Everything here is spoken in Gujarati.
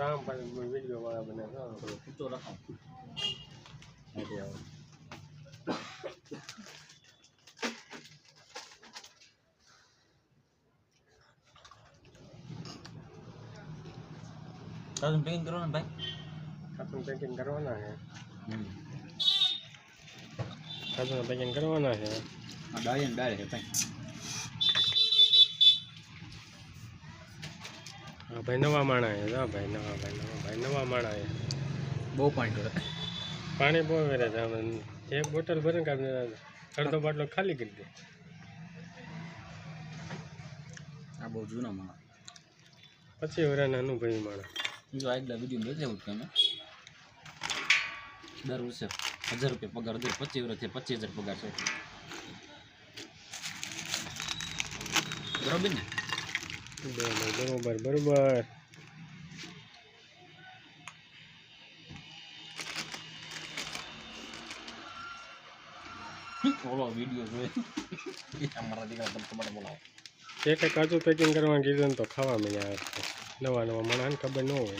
કામ પર વીડિયો વાળા બને ઊંચો રાખો. તારું પેકિંગ કરવાનું ભાઈ? ખાતું પેકિંગ કરવાના છે. ખાતું પેકિંગ કરવાના છે. આ ડાળી ને ડાળી છે ભાઈ. હા ભાઈ નવા માણા હા ભાઈ નવા ભાઈ નવા ભાઈ નવા માણા બહુ પાણી ઢોળે પાણી બહુ વેરે છે. એક બોટલ ભરે કે આપણે અડધો બાટલો ખાલી કરી દે. આ બહુ જૂના માણા. પછી વરાના ભાઈ માણા. જો આગલા વીડિયો જોઈ લેવું તમે. દર વર્ષે હજાર રૂપિયા પગાર દર પચીસ વર્ષથી પચીસ હજાર પગાર છે બરોબર ને? બરોબર બરોબર બરોબર. વીડિયો અમારા દીકરા તમારે બોલાવો. એક કાચું પેકિંગ કરવા કીધું તો ખાવા મળ્યા નવા નવા માણાને ખબર ન હોય.